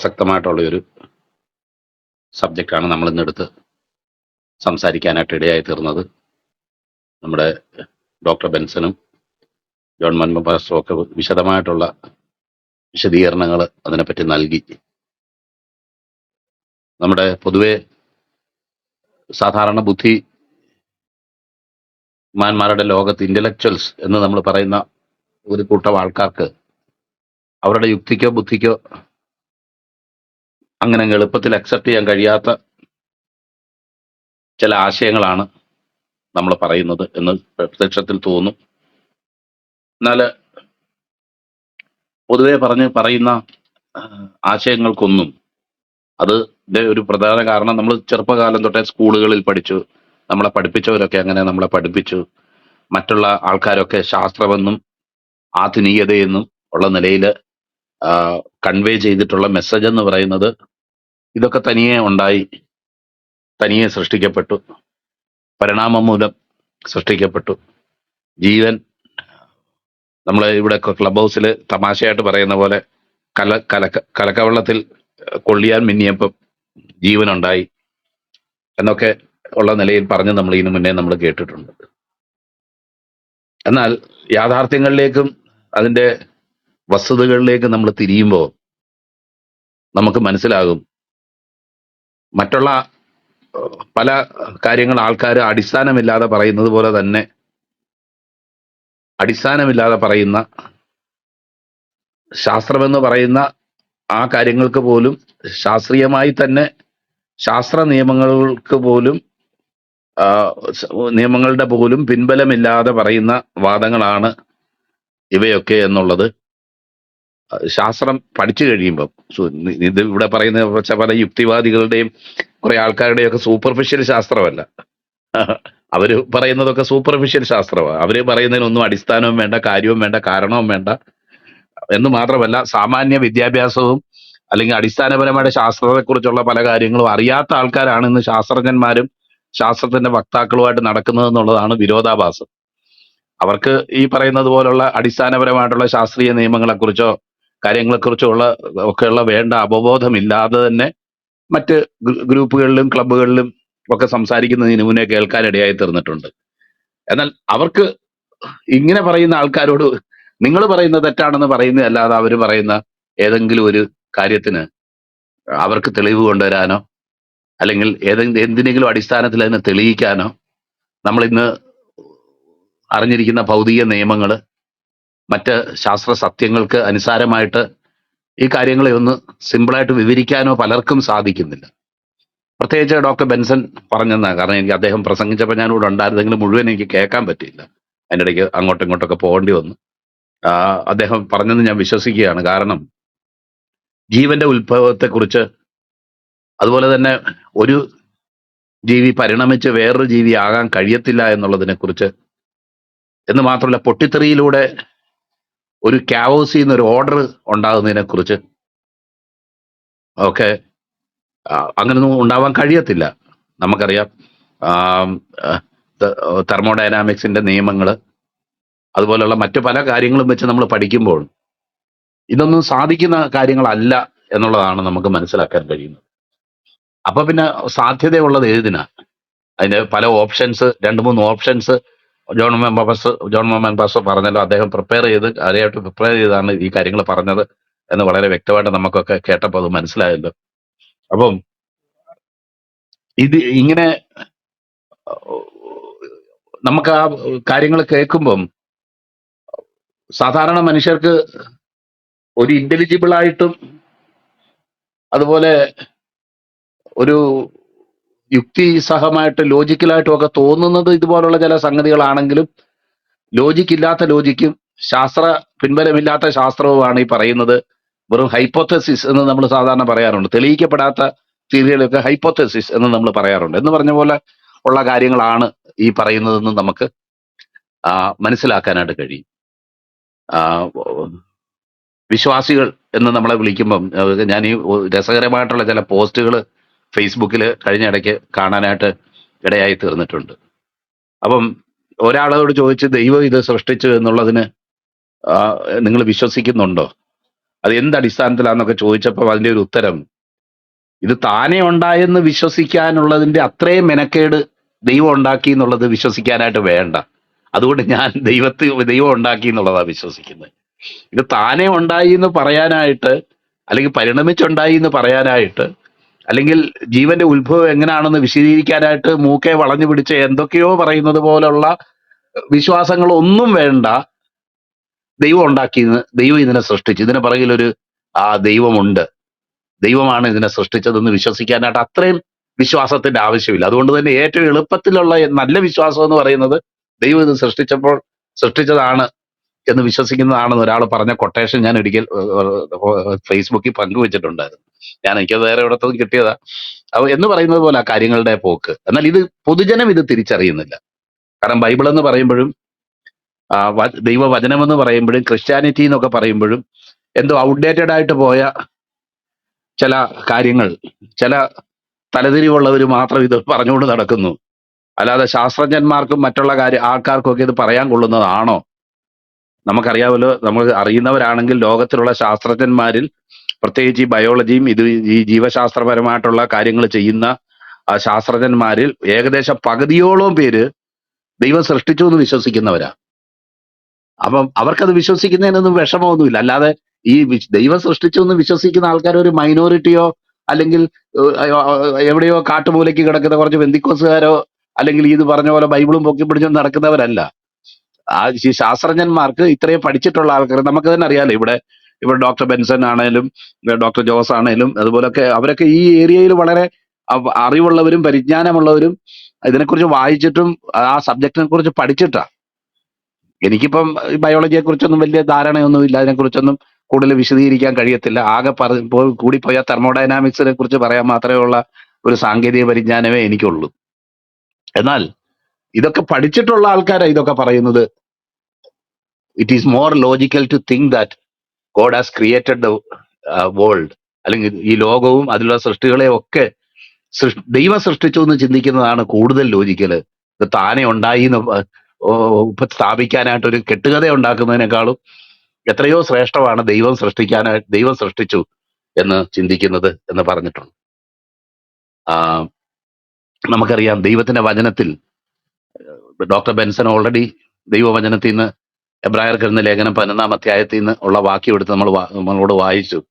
വളരെ പ്രസക്തമായിട്ടുള്ള ഒരു സബ്ജക്റ്റാണ് നമ്മൾ ഇന്നെടുത്ത് സംസാരിക്കാനായിട്ട് ഇടയായി തീർന്നത്. നമ്മുടെ ഡോക്ടർ ബെൻസനും ജോൺ മൻമ ഒക്കെ വിശദമായിട്ടുള്ള വിശദീകരണങ്ങൾ അതിനെപ്പറ്റി നൽകി. നമ്മുടെ പൊതുവെ സാധാരണ ബുദ്ധി മാന്മാരുടെ ലോകത്ത് ഇന്റലക്ച്വൽസ് എന്ന് നമ്മൾ പറയുന്ന ഒരു കൂട്ടം ആൾക്കാർക്ക് അവരുടെ യുക്തിക്കോ ബുദ്ധിക്കോ അങ്ങനെ അങ്ങ് എളുപ്പത്തിൽ അക്സെപ്റ്റ് ചെയ്യാൻ കഴിയാത്ത ചില ആശയങ്ങളാണ് നമ്മൾ പറയുന്നത് എന്ന് പ്രത്യക്ഷത്തിൽ തോന്നും. എന്നാൽ പൊതുവെ പറഞ്ഞ് പറയുന്ന ആശയങ്ങൾക്കൊന്നും അത് ഒരു പ്രധാന കാരണം നമ്മൾ ചെറുപ്പകാലം തൊട്ടേ സ്കൂളുകളിൽ പഠിച്ചു നമ്മളെ പഠിപ്പിച്ചവരൊക്കെ അങ്ങനെ നമ്മളെ പഠിപ്പിച്ചു. മറ്റുള്ള ആൾക്കാരൊക്കെ ശാസ്ത്രമെന്നും ആധുനികതയെന്നും ഉള്ള നിലയിൽ കൺവേ ചെയ്തിട്ടുള്ള മെസ്സേജ് എന്ന് പറയുന്നത് ഇതൊക്കെ തനിയെ ഉണ്ടായി തനിയെ സൃഷ്ടിക്കപ്പെട്ടു. പരിണാമം മൂലം സൃഷ്ടിക്കപ്പെട്ടു. ജീവൻ നമ്മൾ ഇവിടെ ക്ലബ് ഹൗസിൽ തമാശയായിട്ട് പറയുന്ന പോലെ കല കലക്ക കലക്കവെള്ളത്തിൽ കൊള്ളിയാൻ മിന്നിയപ്പം ജീവനുണ്ടായി എന്നൊക്കെ ഉള്ള നിലയിൽ പറഞ്ഞ് നമ്മൾ ഇതിനു മുന്നേ നമ്മൾ കേട്ടിട്ടുണ്ട്. എന്നാൽ യാഥാർത്ഥ്യങ്ങളിലേക്കും അതിന്റെ വസ്തുതകളിലേക്കും നമ്മൾ തിരിയുമ്പോൾ നമുക്ക് മനസ്സിലാകും. മറ്റുള്ള പല കാര്യങ്ങൾ ആൾക്കാർ അടിസ്ഥാനമില്ലാതെ പറയുന്നത് പോലെ തന്നെ അടിസ്ഥാനമില്ലാതെ പറയുന്ന ശാസ്ത്രമെന്ന് പറയുന്ന ആ കാര്യങ്ങൾക്ക് പോലും ശാസ്ത്രീയമായി തന്നെ ശാസ്ത്ര നിയമങ്ങൾക്ക് പോലും നിയമങ്ങളുടെ പോലും പിൻബലമില്ലാതെ പറയുന്ന വാദങ്ങളാണ് ഇവയൊക്കെ എന്നുള്ളത്. ശാസ്ത്രം പഠിച്ചു കഴിയുമ്പം ഇത് ഇവിടെ പറയുന്ന വെച്ച പല യുക്തിവാദികളുടെയും കുറെ ആൾക്കാരുടെയും ഒക്കെ സൂപ്പർഫിഷ്യൽ ശാസ്ത്രമല്ല. അവർ പറയുന്നതൊക്കെ സൂപ്പർഫിഷ്യൽ ശാസ്ത്രമാണ് അവർ പറയുന്നതിനൊന്നും അടിസ്ഥാനവും വേണ്ട കാര്യവും വേണ്ട കാരണവും വേണ്ട എന്ന് മാത്രമല്ല സാമാന്യ വിദ്യാഭ്യാസവും അല്ലെങ്കിൽ അടിസ്ഥാനപരമായ ശാസ്ത്രത്തെക്കുറിച്ചുള്ള പല കാര്യങ്ങളും അറിയാത്ത ആൾക്കാരാണ് ഇന്ന് ശാസ്ത്രജ്ഞന്മാരും ശാസ്ത്രത്തിന്റെ വക്താക്കളുമായിട്ട് നടക്കുന്നത് എന്നുള്ളതാണ് വിരോധാഭാസം. അവർക്ക് ഈ പറയുന്നത് പോലുള്ള അടിസ്ഥാനപരമായിട്ടുള്ള ശാസ്ത്രീയ നിയമങ്ങളെക്കുറിച്ചോ കാര്യങ്ങളെക്കുറിച്ചോ ഉള്ള ഒക്കെയുള്ള വേണ്ട അവബോധമില്ലാതെ തന്നെ മറ്റ് ഗ്രൂപ്പുകളിലും ക്ലബ്ബുകളിലും ഒക്കെ സംസാരിക്കുന്നതിന് മുന്നേ കേൾക്കാനിടയായി തീർന്നിട്ടുണ്ട്. എന്നാൽ അവർക്ക് ഇങ്ങനെ പറയുന്ന ആൾക്കാരോട് നിങ്ങൾ പറയുന്ന തെറ്റാണെന്ന് പറയുന്നതല്ലാതെ അവർ പറയുന്ന ഏതെങ്കിലും ഒരു കാര്യത്തിന് അവർക്ക് തെളിവ് കൊണ്ടുവരാനോ അല്ലെങ്കിൽ ഏതെങ്കിലും എന്തിനെങ്കിലും അടിസ്ഥാനത്തിൽ അതിനെ തെളിയിക്കാനോ നമ്മൾ ഇന്ന് അറിഞ്ഞിരിക്കുന്ന ഭൗതിക നിയമങ്ങൾ മറ്റ് ശാസ്ത്ര സത്യങ്ങൾക്ക് അനുസാരമായിട്ട് ഈ കാര്യങ്ങളെ ഒന്ന് സിമ്പിളായിട്ട് വിവരിക്കാനോ പലർക്കും സാധിക്കുന്നില്ല. പ്രത്യേകിച്ച് ഡോക്ടർ ബെൻസൺ പറഞ്ഞെന്നാ കാരണം എനിക്ക് അദ്ദേഹം പ്രസംഗിച്ചപ്പോൾ ഞാൻ ഇവിടെ ഉണ്ടായിരുന്നെങ്കിലും മുഴുവൻ എനിക്ക് കേൾക്കാൻ പറ്റിയില്ല. അതിന്റെ ഇടയ്ക്ക് അങ്ങോട്ടും ഇങ്ങോട്ടൊക്കെ പോകേണ്ടി വന്നു. അദ്ദേഹം പറഞ്ഞെന്ന് ഞാൻ വിശ്വസിക്കുകയാണ്. കാരണം ജീവന്റെ ഉത്ഭവത്തെക്കുറിച്ച് അതുപോലെ തന്നെ ഒരു ജീവി പരിണമിച്ച് വേറൊരു ജീവി ആകാൻ കഴിയത്തില്ല എന്നുള്ളതിനെക്കുറിച്ച് എന്ന് മാത്രമല്ല പൊട്ടിത്തെറിയിലൂടെ ഒരു ക്യാവോസിൽ നിന്ന് ഒരു ഓർഡർ ഉണ്ടാകുന്നതിനെ കുറിച്ച്. ഒക്കെ ആ, അങ്ങനൊന്നും ഉണ്ടാവാൻ കഴിയത്തില്ല. നമുക്കറിയാം. തെർമോഡൈനാമിക്സിന്റെ നിയമങ്ങൾ അതുപോലെയുള്ള മറ്റു പല കാര്യങ്ങളും വെച്ച് നമ്മൾ പഠിക്കുമ്പോൾ ഇതൊന്നും സാധിക്കുന്ന കാര്യങ്ങളല്ല എന്നുള്ളതാണ് നമുക്ക് മനസ്സിലാക്കാൻ കഴിയുന്നത്. അപ്പൊ പിന്നെ സാധ്യതയുള്ളത് ഏതിനാ? അതിന്റെ പല ഓപ്ഷൻസ് രണ്ട് മൂന്ന് ഓപ്ഷൻസ് ജോൺ മെമ്പസ് ജോൺ പാസ്റ്റർ പറഞ്ഞല്ലോ. അദ്ദേഹം പ്രിപ്പയർ ചെയ്ത് കാര്യമായിട്ട് പ്രിപ്പയർ ചെയ്താണ് ഈ കാര്യങ്ങൾ പറഞ്ഞത് എന്ന് വളരെ വ്യക്തമായിട്ട് നമുക്കൊക്കെ കേട്ടപ്പോൾ അത് മനസ്സിലായല്ലോ. അപ്പം ഇത് ഇങ്ങനെ നമുക്ക് ആ കാര്യങ്ങൾ കേൾക്കുമ്പം സാധാരണ മനുഷ്യർക്ക് ഒരു ഇന്റലിജിബിൾ ആയിട്ടും അതുപോലെ ഒരു യുക്തിസഹമായിട്ട് ലോജിക്കലായിട്ടും ഒക്കെ തോന്നുന്നത് ഇതുപോലുള്ള ചില സംഗതികളാണെങ്കിലും ലോജിക്ക് ഇല്ലാത്ത ലോജിക്കും ശാസ്ത്ര പിൻബലമില്ലാത്ത ശാസ്ത്രവുമാണ് ഈ പറയുന്നത്. വെറും ഹൈപ്പോത്തസിസ് എന്ന് നമ്മൾ സാധാരണ പറയാറുണ്ട്. തെളിയിക്കപ്പെടാത്ത തിയറികളൊക്കെ ഹൈപ്പോത്തസിസ് എന്ന് നമ്മൾ പറയാറുണ്ട്. എന്ന് പറഞ്ഞ പോലെ ഉള്ള കാര്യങ്ങളാണ് ഈ പറയുന്നതെന്ന് നമുക്ക് മനസ്സിലാക്കാനായിട്ട് കഴിയും. വിശ്വാസികൾ എന്ന് നമ്മളെ വിളിക്കുമ്പം ഞാൻ ഈ രസകരമായിട്ടുള്ള ചില പോസ്റ്റുകൾ ഫേസ്ബുക്കിൽ കഴിഞ്ഞ ഇടയ്ക്ക് കാണാനായിട്ട് ഇടയായി തീർന്നിട്ടുണ്ട്. അപ്പം ഒരാളോട് ചോദിച്ച് ദൈവം ഇത് സൃഷ്ടിച്ചു എന്നുള്ളതിന് നിങ്ങൾ വിശ്വസിക്കുന്നുണ്ടോ? അത് എന്ത് ചോദിച്ചപ്പോൾ അതിന്റെ ഒരു ഉത്തരം ഇത് താനെ ഉണ്ടായെന്ന് വിശ്വസിക്കാനുള്ളതിന്റെ അത്രയും മെനക്കേട് ദൈവം ഉണ്ടാക്കി എന്നുള്ളത് വിശ്വസിക്കാനായിട്ട് വേണ്ട. അതുകൊണ്ട് ഞാൻ ദൈവത്തെ ദൈവം ഉണ്ടാക്കി എന്നുള്ളതാണ് വിശ്വസിക്കുന്നത്. ഇത് താനെ ഉണ്ടായി എന്ന് പറയാനായിട്ട് അല്ലെങ്കിൽ പരിണമിച്ചുണ്ടായി എന്ന് പറയാനായിട്ട് അല്ലെങ്കിൽ ജീവന്റെ ഉത്ഭവം എങ്ങനെയാണെന്ന് വിശദീകരിക്കാനായിട്ട് മൂക്കെ വളഞ്ഞു പിടിച്ച് എന്തൊക്കെയോ പറയുന്നത് പോലുള്ള വിശ്വാസങ്ങളൊന്നും വേണ്ട ദൈവം ഉണ്ടാക്കി ദൈവം ഇതിനെ സൃഷ്ടിച്ചു. ഇതിന് പറയിലൊരു ആ ദൈവമുണ്ട്. ദൈവമാണ് ഇതിനെ സൃഷ്ടിച്ചതെന്ന് വിശ്വസിക്കാനായിട്ട് അത്രയും വിശ്വാസത്തിന്റെ ആവശ്യമില്ല. അതുകൊണ്ട് തന്നെ ഏറ്റവും എളുപ്പത്തിലുള്ള നല്ല വിശ്വാസം എന്ന് പറയുന്നത് ദൈവം ഇത് സൃഷ്ടിച്ചപ്പോൾ സൃഷ്ടിച്ചതാണ് എന്ന് വിശ്വസിക്കുന്നതാണെന്ന് ഒരാൾ പറഞ്ഞ കൊട്ടേഷൻ ഞാൻ ഒരിക്കൽ ഫേസ്ബുക്കിൽ പങ്കുവച്ചിട്ടുണ്ടായിരുന്നു. ഞാൻ എനിക്കത് വേറെ എവിടത്തും കിട്ടിയതാ. അപ്പൊ എന്ന് പറയുന്നത് പോലെ ആ കാര്യങ്ങളുടെ പോക്ക്. എന്നാൽ ഇത് പൊതുജനം ഇത് തിരിച്ചറിയുന്നില്ല. കാരണം ബൈബിൾ എന്ന് പറയുമ്പോഴും ആ, ദൈവവചനം എന്ന് പറയുമ്പോഴും ക്രിസ്ത്യാനിറ്റി എന്നൊക്കെ പറയുമ്പോഴും എന്തോ ഔട്ട്ഡേറ്റഡ് ആയിട്ട് പോയ ചില കാര്യങ്ങൾ ചില തലതിരിവുള്ളവർ മാത്രം ഇത് പറഞ്ഞുകൊണ്ട് നടക്കുന്നു. അല്ലാതെ ശാസ്ത്രജ്ഞന്മാർക്കും മറ്റുള്ള കാര്യ ആൾക്കാർക്കും ഒക്കെ ഇത് പറയാൻ കൊള്ളുന്നതാണോ? നമുക്കറിയാമല്ലോ നമ്മൾ അറിയുന്നവരാണെങ്കിൽ ലോകത്തിലുള്ള ശാസ്ത്രജ്ഞന്മാരിൽ പ്രത്യേകിച്ച് ഈ ബയോളജിയും ഇത് ഈ ജീവശാസ്ത്രപരമായിട്ടുള്ള കാര്യങ്ങൾ ചെയ്യുന്ന ശാസ്ത്രജ്ഞന്മാരിൽ ഏകദേശം പകുതിയോളം പേര് ദൈവം സൃഷ്ടിച്ചു എന്ന് വിശ്വസിക്കുന്നവരാ. അപ്പം അവർക്കത് വിശ്വസിക്കുന്നതിനൊന്നും വിഷമമൊന്നുമില്ല. അല്ലാതെ ഈ ദൈവം സൃഷ്ടിച്ചു എന്ന് വിശ്വസിക്കുന്ന ആൾക്കാർ ഒരു മൈനോറിറ്റിയോ അല്ലെങ്കിൽ എവിടെയോ കാട്ടുമൂലയ്ക്ക് കിടക്കുന്ന കുറച്ച് ബന്ധിക്കോസുകാരോ അല്ലെങ്കിൽ ഇത് പറഞ്ഞ പോലെ ബൈബിളും പൊക്കി പിടിച്ചും നടക്കുന്നവരല്ല. ആ ഈ ശാസ്ത്രജ്ഞന്മാർക്ക് ഇത്രയും പഠിച്ചിട്ടുള്ള ആൾക്കാർ നമുക്ക് തന്നെ അറിയാലോ. ഇവിടെ ഇവിടെ ഡോക്ടർ ബെൻസൺ ആണേലും ഡോക്ടർ ജോസ് ആണേലും അതുപോലൊക്കെ അവരൊക്കെ ഈ ഏരിയയിൽ വളരെ അറിവുള്ളവരും പരിജ്ഞാനമുള്ളവരും ഇതിനെക്കുറിച്ച് വായിച്ചിട്ടും ആ സബ്ജക്റ്റിനെ കുറിച്ച് പഠിച്ചിട്ടാ. എനിക്കിപ്പം ബയോളജിയെ കുറിച്ചൊന്നും വലിയ ധാരണയൊന്നും ഇല്ല അതിനെക്കുറിച്ചൊന്നും കൂടുതൽ വിശദീകരിക്കാൻ കഴിയത്തില്ല. ആകെ പറ ഇപ്പോൾ കൂടിപ്പോയ തെർമോഡൈനാമിക്സിനെ കുറിച്ച് പറയാൻ മാത്രമേ ഉള്ള ഒരു സാങ്കേതിക പരിജ്ഞാനമേ എനിക്കുള്ളൂ. എന്നാൽ ഇതൊക്കെ പഠിച്ചിട്ടുള്ള ആൾക്കാരാ ഇതൊക്കെ പറയുന്നത്. It is more logical to think that God has created the world അല്ലെങ്കിൽ ഈ ലോകവും അതിലുള്ള സൃഷ്ടികളെ ഒക്കെ സൃഷ്- ദൈവം സൃഷ്ടിച്ചു എന്ന് ചിന്തിക്കുന്നതാണ് കൂടുതൽ ലോജിക്കൽ ഇത് താനെ ഉണ്ടായി എന്ന് പ- ഓ, ഇപ്പൊ സ്ഥാപിക്കാനായിട്ട് ഒരു കെട്ടുകഥ ഉണ്ടാക്കുന്നതിനേക്കാളും എത്രയോ ശ്രേഷ്ഠമാണ് ദൈവം സൃഷ്ടിക്കാനായിട്ട് ദൈവം സൃഷ്ടിച്ചു എന്ന് ചിന്തിക്കുന്നത് എന്ന് പറഞ്ഞിട്ടുണ്ട്. ആ, നമുക്കറിയാം ദൈവത്തിന്റെ വചനത്തിൽ ഡോക്ടർ ബെൻസൺ ഓൾറെഡി ദൈവവചനത്തിൽ നിന്ന് എബ്രായർക്ക് എന്ന ലേഖനം പതിനൊന്നാം അധ്യായത്തിൽ നിന്ന് ഉള്ള വാക്യം എടുത്ത് നമ്മൾ നമ്മളോട് വായിച്ചു.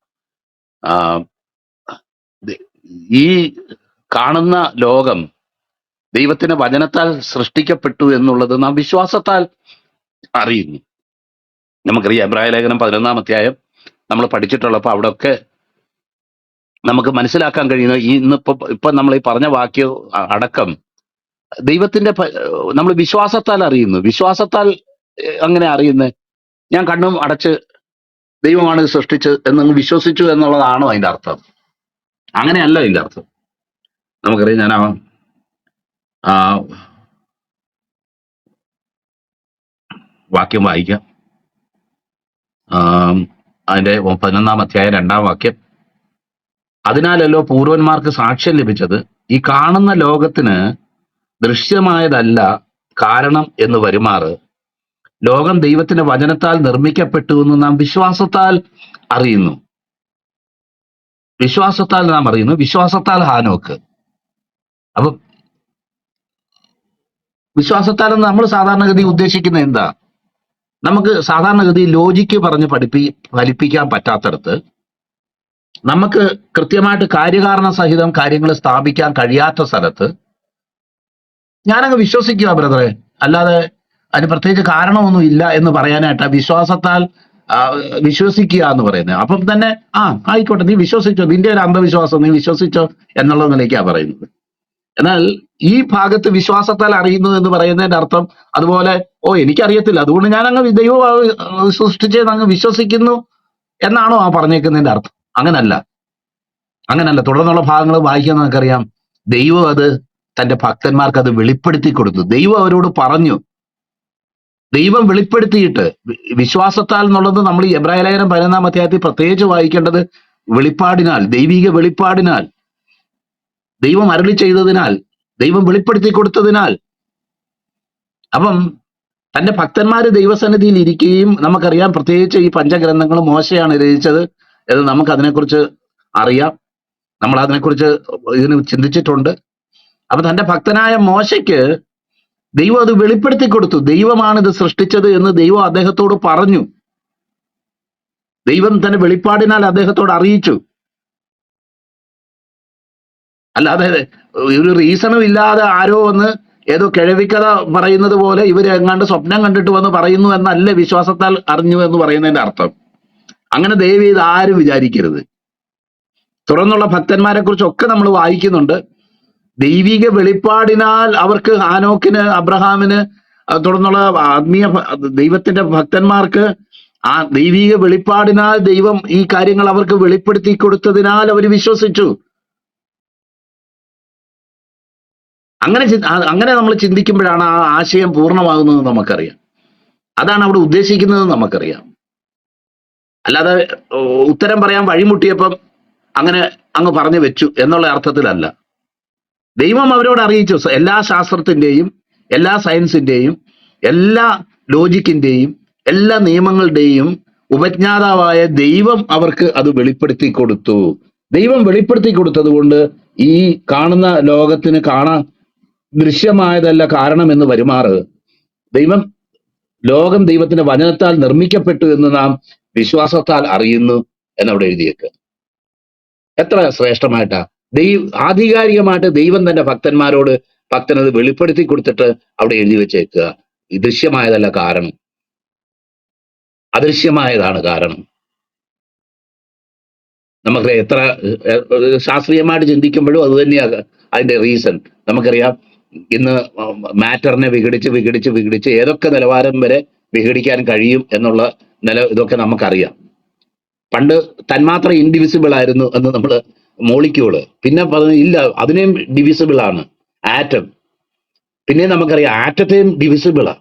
ആ, ഈ കാണുന്ന ലോകം ദൈവത്തിന്റെ വചനത്താൽ സൃഷ്ടിക്കപ്പെട്ടു എന്നുള്ളത് നാം വിശ്വാസത്താൽ അറിയുന്നു. നമുക്കറിയാം എബ്രായ ലേഖനം പതിനൊന്നാം അധ്യായം നമ്മൾ പഠിച്ചിട്ടുള്ളപ്പോൾ അവിടെ ഒക്കെ നമുക്ക് മനസ്സിലാക്കാൻ കഴിയുന്ന ഈ ഇന്നിപ്പോ ഇപ്പൊ നമ്മൾ ഈ പറഞ്ഞ വാക്യം അടക്കം ദൈവത്തിന്റെ നമ്മൾ വിശ്വാസത്താൽ അറിയുന്നു. വിശ്വാസത്താൽ അങ്ങനെ അറിയുന്നത് ഞാൻ കണ്ണും അടച്ച് ദൈവമാണ് സൃഷ്ടിച്ചത് എന്ന് വിശ്വസിച്ചു എന്നുള്ളതാണോ അതിന്റെ അർത്ഥം. അങ്ങനെയല്ല അതിന്റെ അർത്ഥം. നമുക്കറിയാം ഞാൻ ആ വാക്യം വായിക്കാം. അതിന്റെ പതിനൊന്നാം അധ്യായം രണ്ടാം വാക്യം. അതിനാലല്ലോ പൂർവന്മാർക്ക് സാക്ഷ്യം ലഭിച്ചത് ഈ കാണുന്ന ലോകത്തിന് ദൃശ്യമായതല്ല കാരണം എന്ന് വരുമാറ്. ലോകം ദൈവത്തിന്റെ വചനത്താൽ നിർമ്മിക്കപ്പെട്ടു എന്ന് നാം വിശ്വാസത്താൽ അറിയുന്നു. വിശ്വാസത്താൽ നാം അറിയുന്നു. വിശ്വാസത്താൽ ഹാനോക്ക്. അപ്പൊ വിശ്വാസത്താൽ നമ്മൾ സാധാരണഗതി ഉദ്ദേശിക്കുന്നത് എന്താ? നമുക്ക് സാധാരണഗതി ലോജിക്ക് പറഞ്ഞ് പഠിപ്പി ഫലിപ്പിക്കാൻ പറ്റാത്തടത്ത് നമുക്ക് കൃത്യമായിട്ട് കാര്യകാരണ സഹിതം കാര്യങ്ങൾ സ്ഥാപിക്കാൻ കഴിയാത്ത സ്ഥലത്ത് ഞാനങ്ങ് വിശ്വസിക്കുക ബ്രദറെ. അല്ലാതെ അതിന് പ്രത്യേകിച്ച് കാരണമൊന്നും ഇല്ല എന്ന് പറയാനായിട്ട് വിശ്വാസത്താൽ വിശ്വസിക്കുക എന്ന് പറയുന്നത്. അപ്പം തന്നെ ആ ആയിക്കോട്ടെ നീ വിശ്വസിച്ചോ നിന്റെ ഒരു അന്ധവിശ്വാസം നീ വിശ്വസിച്ചോ എന്നുള്ള നിലയ്ക്കാണ് പറയുന്നത്. എന്നാൽ ഈ ഭാഗത്ത് വിശ്വാസത്താൽ അറിയുന്നു എന്ന് പറയുന്നതിന്റെ അർത്ഥം അതുപോലെ ഓ എനിക്കറിയത്തില്ല. അതുകൊണ്ട് ഞാൻ അങ്ങ് ദൈവം ആ, സൃഷ്ടിച്ചതെന്ന് അങ്ങ് വിശ്വസിക്കുന്നു എന്നാണോ ആ പറഞ്ഞേക്കുന്നതിന്റെ അർത്ഥം. അങ്ങനല്ല. അങ്ങനല്ല. തുടർന്നുള്ള ഭാഗങ്ങൾ വായിക്കാൻ നമുക്കറിയാം. ദൈവം അത് തന്റെ ഭക്തന്മാർക്ക് അത് വെളിപ്പെടുത്തി കൊടുത്തു ദൈവം അവരോട് പറഞ്ഞു ദൈവം വെളിപ്പെടുത്തിയിട്ട് വിശ്വാസത്താൽ എന്നുള്ളത് നമ്മൾ ഈ ലേഖനം പതിനൊന്നാം അധ്യായത്തിൽ പ്രത്യേകിച്ച് വായിക്കേണ്ടത് വെളിപ്പാടിനാൽ ദൈവിക വെളിപ്പാടിനാൽ ദൈവം അരളി ചെയ്തതിനാൽ ദൈവം വെളിപ്പെടുത്തി കൊടുത്തതിനാൽ. അപ്പം തന്റെ ഭക്തന്മാര് ദൈവസന്നിധിയിൽ ഇരിക്കുകയും നമുക്കറിയാം പ്രത്യേകിച്ച് ഈ പഞ്ചഗ്രന്ഥങ്ങൾ മോശയാണ് രചിച്ചത് എന്ന് നമുക്ക് അതിനെക്കുറിച്ച് അറിയാം. നമ്മൾ അതിനെക്കുറിച്ച് ഇതിന് ചിന്തിച്ചിട്ടുണ്ട്. അപ്പൊ തന്റെ ഭക്തനായ മോശയ്ക്ക് ദൈവം അത് വെളിപ്പെടുത്തി കൊടുത്തു. ദൈവമാണ് ഇത് സൃഷ്ടിച്ചത് എന്ന് ദൈവം അദ്ദേഹത്തോട് പറഞ്ഞു. ദൈവം തന്നെ വെളിപ്പാടിനാൽ അദ്ദേഹത്തോട് അറിയിച്ചു. അല്ലാതെ ഒരു റീസണും ഇല്ലാതെ ആരോ വന്ന് ഏതോ കിഴവിക്കഥ പറയുന്നത് പോലെ ഇവർ എങ്ങാണ്ട് സ്വപ്നം കണ്ടിട്ട് വന്ന് പറയുന്നു എന്നല്ല വിശ്വാസത്താൽ അറിഞ്ഞു എന്ന് പറയുന്നതിന്റെ അർത്ഥം. അങ്ങനെ ദയവ് ചെയ്ത് ആരും വിചാരിക്കരുത്. തുറന്നുള്ള ഭക്തന്മാരെ കുറിച്ചൊക്കെ നമ്മൾ വായിക്കുന്നുണ്ട്. ദൈവിക വെളിപ്പാടിനാൽ അവർക്ക് ഹാനോക്കിന് അബ്രഹാമിന് തുടർന്നുള്ള ആത്മീയ ദൈവത്തിന്റെ ഭക്തന്മാർക്ക് ആ ദൈവിക വെളിപ്പാടിനാൽ ദൈവം ഈ കാര്യങ്ങൾ അവർക്ക് വെളിപ്പെടുത്തി കൊടുത്തതിനാൽ അവർ വിശ്വസിച്ചു. അങ്ങനെ അങ്ങനെ നമ്മൾ ചിന്തിക്കുമ്പോഴാണ് ആ ആശയം പൂർണമാകുന്നത് നമുക്കറിയാം. അതാണ് അവിടെ ഉദ്ദേശിക്കുന്നത് നമുക്കറിയാം. അല്ലാതെ ഉത്തരം പറയാൻ വഴിമുട്ടിയപ്പം അങ്ങനെ അങ്ങ് പറഞ്ഞു വെച്ചു എന്നുള്ള അർത്ഥത്തിലല്ല. ദൈവം അവരോട് അറിയിച്ചു. എല്ലാ ശാസ്ത്രത്തിന്റെയും എല്ലാ സയൻസിന്റെയും എല്ലാ ലോജിക്കിന്റെയും എല്ലാ നിയമങ്ങളുടെയും ഉപജ്ഞാതാവായ ദൈവം അവർക്ക് അത് വെളിപ്പെടുത്തി കൊടുത്തു. ദൈവം വെളിപ്പെടുത്തി കൊടുത്തതുകൊണ്ട് ഈ കാണുന്ന ലോകത്തിന് കാണാൻ ദൃശ്യമായതല്ല കാരണം എന്ന് വരുമാറ്. ദൈവം ലോകം ദൈവത്തിന്റെ വചനത്താൽ നിർമ്മിക്കപ്പെട്ടു എന്ന് നാം വിശ്വാസത്താൽ അറിയുന്നു എന്നവിടെ എഴുതിയേക്ക്. എത്ര ശ്രേഷ്ഠമായിട്ടാ ദൈവ ആധികാരികമായിട്ട് ദൈവം തന്റെ ഭക്തന്മാരോട് ഭക്തനത് വെളിപ്പെടുത്തി കൊടുത്തിട്ട് അവിടെ എഴുതി വെച്ചേക്കുക. ദൃശ്യമായതല്ല കാരണം. അദൃശ്യമായതാണ് കാരണം. നമുക്ക് എത്ര ശാസ്ത്രീയമായിട്ട് ചിന്തിക്കുമ്പോഴും അത് തന്നെയാണ് അതിന്റെ റീസൺ നമുക്കറിയാം ഇന്ന് മാറ്ററിനെ വിഘടിച്ച് വിഘടിച്ച് വിഘടിച്ച് ഏതൊക്കെ നിലവാരം വരെ വിഘടിക്കാൻ കഴിയും എന്നുള്ള നില ഇതൊക്കെ നമുക്കറിയാം. പണ്ട് തന്മാത്ര ഇൻഡിവിസിബിൾ ആയിരുന്നു എന്ന് നമ്മൾ മോളിക്യൂൾ പിന്നെ പറഞ്ഞു ഇല്ല അതിനെയും ഡിവിസിബിൾ ആണ്. ആറ്റം പിന്നെ നമുക്കറിയാം ആറ്റത്തെയും ഡിവിസിബിളാ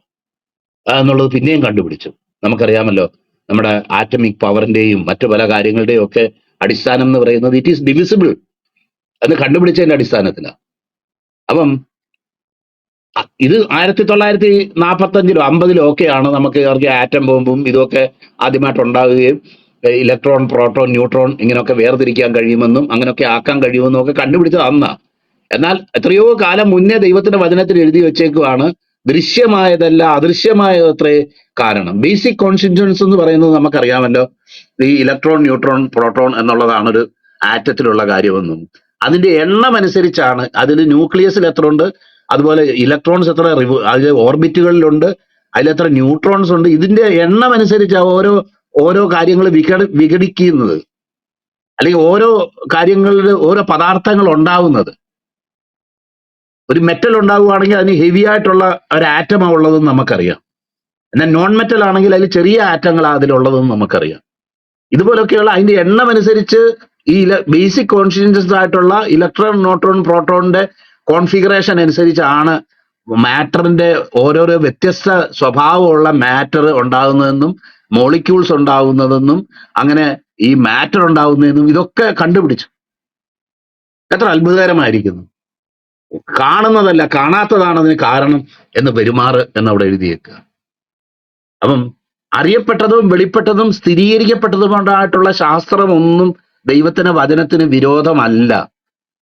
എന്നുള്ളത് പിന്നെയും കണ്ടുപിടിച്ചു. നമുക്കറിയാമല്ലോ നമ്മുടെ ആറ്റമിക് പവറിന്റെയും മറ്റു പല കാര്യങ്ങളുടെയും ഒക്കെ അടിസ്ഥാനം എന്ന് പറയുന്നത് ഇറ്റ് ഈസ് ഡിവിസിബിൾ എന്ന് കണ്ടുപിടിച്ചതിന്റെ അടിസ്ഥാനത്തിലാണ് അപ്പം ഇത് ആയിരത്തി തൊള്ളായിരത്തി നാൽപ്പത്തഞ്ചിലോ അമ്പതിലോ ഒക്കെയാണ് നമുക്ക് ആറ്റം ബോംബും ഇതൊക്കെ ആദ്യമായിട്ട് ഉണ്ടാവുകയും ഇലക്ട്രോൺ പ്രോട്ടോൺ ന്യൂട്രോൺ ഇങ്ങനെയൊക്കെ വേർതിരിക്കാൻ കഴിയുമെന്നും അങ്ങനെയൊക്കെ ആക്കാൻ കഴിയുമെന്നും ഒക്കെ കണ്ടുപിടിച്ചത് അന്ന. എന്നാൽ എത്രയോ കാലം മുന്നേ ദൈവത്തിന്റെ വചനത്തിൽ എഴുതി വെച്ചേക്കുവാണ് ദൃശ്യമായതല്ല അദൃശ്യമായതത്രേ കാരണം. ബേസിക് കോൺസ്റ്റിറ്റ്യൂൻസ് എന്ന് പറയുന്നത് നമുക്കറിയാമല്ലോ. ഈ ഇലക്ട്രോൺ ന്യൂട്രോൺ പ്രോട്ടോൺ എന്നുള്ളതാണ് ഒരു ആറ്റത്തിലുള്ള കാര്യമെന്നും. അതിന്റെ എണ്ണം അനുസരിച്ചാണ് അതിൽ ന്യൂക്ലിയസിൽ എത്ര ഉണ്ട് അതുപോലെ ഇലക്ട്രോൺസ് എത്ര റിവ് അതിൽ ഓർബിറ്റുകളിലുണ്ട് അതിലെത്ര ന്യൂട്രോൺസ് ഉണ്ട് ഇതിന്റെ എണ്ണം അനുസരിച്ച് ഓരോ ഓരോ കാര്യങ്ങൾ വിഘട വിഘടിക്കുന്നത് അല്ലെങ്കിൽ ഓരോ കാര്യങ്ങളിൽ ഓരോ പദാർത്ഥങ്ങൾ ഉണ്ടാവുന്നത്. ഒരു മെറ്റൽ ഉണ്ടാവുകയാണെങ്കിൽ അതിന് ഹെവി ആയിട്ടുള്ള ഒരു ആറ്റമാണ് ഉള്ളതെന്ന് നമുക്കറിയാം. എന്നാൽ നോൺ മെറ്റൽ ആണെങ്കിൽ അതിൽ ചെറിയ ആറ്റങ്ങളാണ് അതിലുള്ളതെന്ന് നമുക്കറിയാം. ഇതുപോലൊക്കെയുള്ള അതിന്റെ എണ്ണം അനുസരിച്ച് ഈ ബേസിക് കോൺഷ്യൻസ് ആയിട്ടുള്ള ഇലക്ട്രോൺ നോട്രോൺ പ്രോട്ടോണിന്റെ കോൺഫിഗറേഷൻ അനുസരിച്ചാണ് മാറ്ററിന്റെ ഓരോരോ വ്യത്യസ്ത സ്വഭാവമുള്ള മാറ്റർ ഉണ്ടാകുന്നതെന്നും മോളിക്യൂൾസ് ഉണ്ടാവുന്നതെന്നും അങ്ങനെ ഈ മാറ്റർ ഉണ്ടാവുന്നതെന്നും ഇതൊക്കെ കണ്ടുപിടിച്ചു. എത്ര അത്ഭുതകരമായിരിക്കുന്നു. കാണുന്നതല്ല കാണാത്തതാണ് അതിന് കാരണം എന്ന് പെരുമാറ് എന്നവിടെ എഴുതിയേക്കുക. അപ്പം അറിയപ്പെട്ടതും വെളിപ്പെട്ടതും സ്ഥിരീകരിക്കപ്പെട്ടതുമായിട്ടുള്ള ശാസ്ത്രമൊന്നും ദൈവത്തിന്റെ വചനത്തിന് വിരോധമല്ല.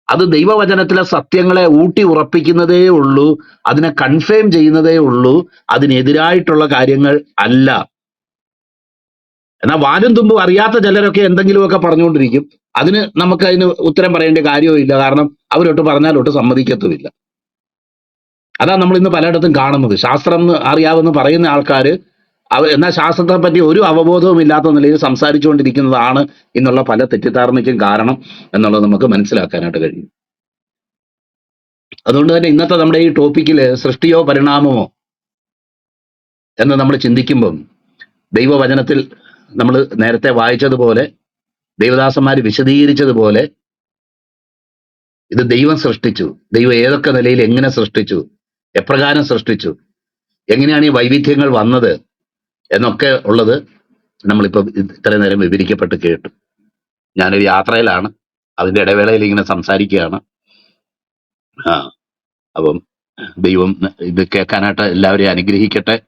അത് ദൈവവചനത്തിലെ സത്യങ്ങളെ ഊട്ടി ഉറപ്പിക്കുന്നതേ ഉള്ളൂ അതിനെ കൺഫേം ചെയ്യുന്നതേ ഉള്ളൂ അതിനെതിരായിട്ടുള്ള കാര്യങ്ങൾ അല്ല. എന്നാൽ വാലും തുമ്പും അറിയാത്ത ചിലരൊക്കെ എന്തെങ്കിലുമൊക്കെ പറഞ്ഞുകൊണ്ടിരിക്കും. അതിന് നമുക്ക് അതിന് ഉത്തരം പറയേണ്ട കാര്യവുമില്ല കാരണം അവരൊട്ട് പറഞ്ഞാലൊട്ട് സമ്മതിക്കത്തുമില്ല. അതാ നമ്മൾ ഇന്ന് പലയിടത്തും കാണുന്നത്. ശാസ്ത്രം എന്ന് അറിയാമെന്ന് പറയുന്ന ആൾക്കാർ അവ എന്നാൽ ശാസ്ത്രത്തെ പറ്റി ഒരു അവബോധവും ഇല്ലാത്ത നിലയിൽ സംസാരിച്ചുകൊണ്ടിരിക്കുന്നതാണ് ഇന്നുള്ള പല തെറ്റിദ്ധാരണയ്ക്കും കാരണം എന്നുള്ളത് നമുക്ക് മനസ്സിലാക്കാനായിട്ട് കഴിയും. അതുകൊണ്ട് തന്നെ ഇന്നത്തെ നമ്മുടെ ഈ ടോപ്പിക്കിൽ സൃഷ്ടിയോ പരിണാമമോ എന്ന് നമ്മൾ ചിന്തിക്കുമ്പം ദൈവവചനത്തിൽ നമ്മൾ നേരത്തെ വായിച്ചതുപോലെ ദൈവദാസന്മാർ വിശദീകരിച്ചതുപോലെ ഇത് ദൈവം സൃഷ്ടിച്ചു. ദൈവം ഏതൊക്കെ നിലയിൽ എങ്ങനെ സൃഷ്ടിച്ചു? എപ്രകാരം സൃഷ്ടിച്ചു? എങ്ങനെയാണ് ഈ വൈവിധ്യങ്ങൾ വന്നത്? എന്നൊക്കെ ഉള്ളത് നമ്മളിപ്പോൾ ഇത്രയും നേരം വിവരിക്കപ്പെട്ട് കേട്ടു. ഞാനൊരു യാത്രയിലാണ്. അതിന്റെ ഇടവേളയിൽ ഇങ്ങനെ സംസാരിക്കുകയാണ്. ആ അപ്പം ദൈവം ഇത് കേൾക്കാനായിട്ട് എല്ലാവരെയും അനുഗ്രഹിക്കട്ടെ.